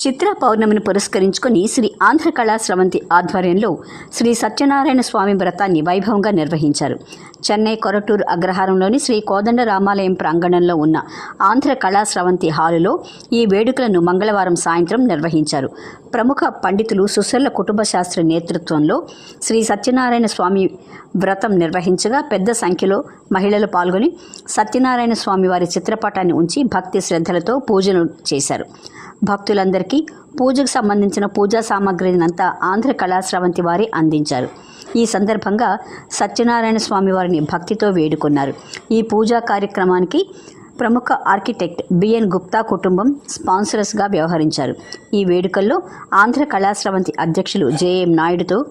చిత్ర పౌర్ణమిని పురస్కరించుకొని శ్రీ ఆంధ్ర కళా స్రవంతి ఆధ్వర్యంలో శ్రీ సత్యనారాయణ స్వామి వ్రతాన్ని వైభవంగా నిర్వహించారు. చెన్నై కొరటూరు అగ్రహారంలోని శ్రీ కోదండ రామాలయం ప్రాంగణంలో ఉన్న ఆంధ్ర కళా స్రవంతి హాలులో ఈ వేడుకలను మంగళవారం సాయంత్రం నిర్వహించారు. ప్రముఖ పండితులు సుశర్ల కుటుంబ శాస్త్ర నేతృత్వంలో శ్రీ సత్యనారాయణ స్వామి వ్రతం నిర్వహించగా పెద్ద సంఖ్యలో మహిళలు పాల్గొని సత్యనారాయణ స్వామి వారి చిత్రపటాన్ని ఉంచి భక్తి శ్రద్ధలతో పూజలు చేశారు. భక్తులందరికీ పూజకు సంబంధించిన పూజా సామాగ్రినంతా ఆంధ్ర కళాశ్రవంతి వారి అందించారు. ఈ సందర్భంగా సత్యనారాయణ స్వామి వారిని భక్తితో వేడుకున్నారు. ఈ పూజా కార్యక్రమానికి ప్రముఖ ఆర్కిటెక్ట్ బిఎన్ గుప్తా కుటుంబం స్పాన్సరస్గా వ్యవహరించారు. ఈ వేడుకల్లో ఆంధ్ర కళాశ్రవంతి అధ్యక్షులు జేఎం నాయుడుతో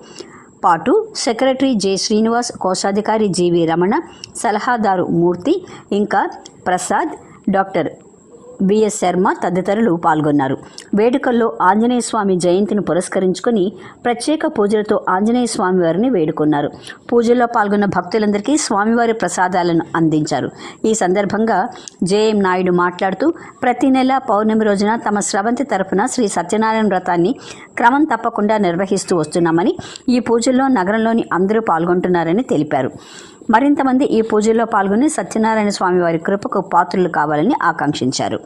పాటు సెక్రటరీ జె శ్రీనివాస్ కోశాధికారి జీవి రమణ సలహాదారు మూర్తి ఇంకా ప్రసాద్ డాక్టర్ విఎస్ శర్మ తదితరులు పాల్గొన్నారు. వేడుకల్లో ఆంజనేయ స్వామి జయంతిని పురస్కరించుకొని ప్రత్యేక పూజలతో ఆంజనేయ స్వామి వారిని వేడుకున్నారు. పూజల్లో పాల్గొన్న భక్తులందరికీ స్వామివారి ప్రసాదాలను అందించారు. ఈ సందర్భంగా జేఎం నాయుడు మాట్లాడుతూ ప్రతి నెల పౌర్ణమి రోజున తమ స్రవంతి తరపున శ్రీ సత్యనారాయణ వ్రతాన్ని క్రమం తప్పకుండా నిర్వహిస్తూ వస్తున్నామని ఈ పూజల్లో నగరంలోని అందరూ పాల్గొంటున్నారని తెలిపారు. మరింతమంది ఈ పూజల్లో పాల్గొని సత్యనారాయణ స్వామి వారి కృపకు పాత్రులు కావాలని ఆకాంక్షించారు.